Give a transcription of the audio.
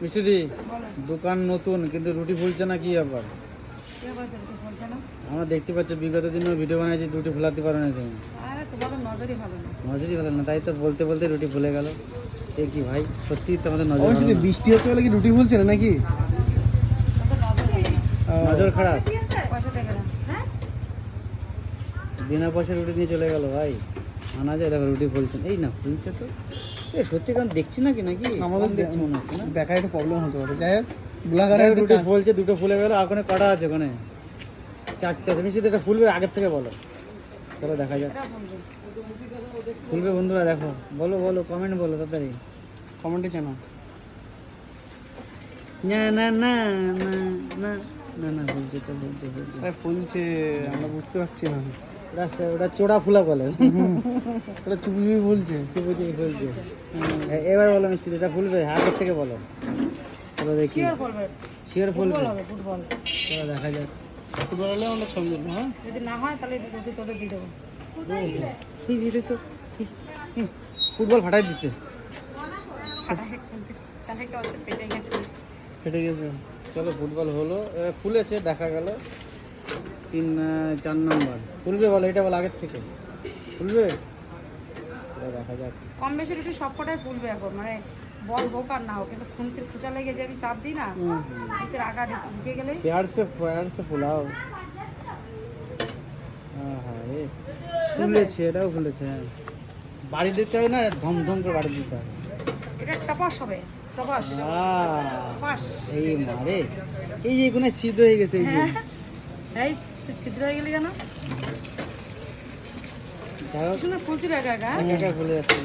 মিষ্টিদি দোকান নতুন কিন্তু রুটি ফুলছে না কি ব্যাপার? আমরা দেখতে পাচ্ছি বিগত দিনও ভিডিও বানিয়েছি রুটি ফুলাতে পারো না তুমি। নজরই ভালো না। নজরই ভালো না তাই তো বলতে বলতে রুটি ফুলে গেল। এ কি ভাই সত্যি তোমাদের নজর বৃষ্টি হচ্ছে বলে কি রুটি ফুলছে না নাকি? নজর খারাপ। পয়সা দেবে না হ্যাঁ? বিনা পয়সা রুটি নিয়ে চলে গেল ভাই। আনা যায় দেখো রুটি ফুলছে এই না ফুলছে তো। এ সত্যি কারণ দেখছি নাকি নাকি? আমাদের দেখছি মনে হচ্ছে না? দেখা একটু প্রবলেম হতে পারে। যাই হোক গোলাঘাটে রুটি ফুলছে দুটো ফুলে গেল আর ওখানে কটা আছে ওখানে? চারটে আছে নিশ্চিত এটা ফুলবে আগের থেকে বলো। চলো দেখা যাক। ফুলবে বন্ধুরা দেখো। বলো বলো কমেন্ট বলো তাড়াতাড়ি। কমেন্টে জানাও। না না না না না না না ফুলছে তো আরে ফুলছে আমরা বুঝতে পারছি না। ওটা ওটা চোড়া ফুলা বলে। ওটা চুপি ফুলছে চুপি চুপি ফুলছে এবার বলো মিষ্টি এটা ফুলবে? আগের থেকে বলো। চলো দেখি। শিওর বলবে ফুলবে? ফুটবল। চলো দেখা যাক। ফুটবল হলে আমরা ছবি তুলবো হ্যাঁ যদি না হয় তাহলে রুটি তোদের দিয়ে দেবো। এই দিদি তো এই, এই, ফুটবল ফাটাই দিচ্ছে গেছে। ফেটে গেছে। চলো ফুটবল হলো। এবার ফুলেছে দেখা গেল। তিন চার নম্বর। খুলবে বলো এটা বলো আগের থেকে। খুলবে? দেখা যাক। কম বেশি একটু সবকটাই ফুলবে এখন মানে বল বোকার না হোক কিন্তু খুনকে খুঁচা লেগে যে আমি চাপ দিই না খুনকে আগা ঢুকে গেলে। প্যার সে প্যার সে ফুলাও ফুলেছে হ্যাঁ, হ্যাঁ, এটাও ফুলেছে হ্যাঁ। বাড়ি দিতে হয় না ধম ধম করে বাড়ি দিতে হয়। এটা টপাস হবে টপাস। এই মারে এই যে এখানে সিদ্ধ হয়ে গেছে এই যে। তুই ছিদ্র হয়ে গেলি কেন? না ফুলছিল একা একা হ্যাঁ? একা ফুলে যাচ্ছে।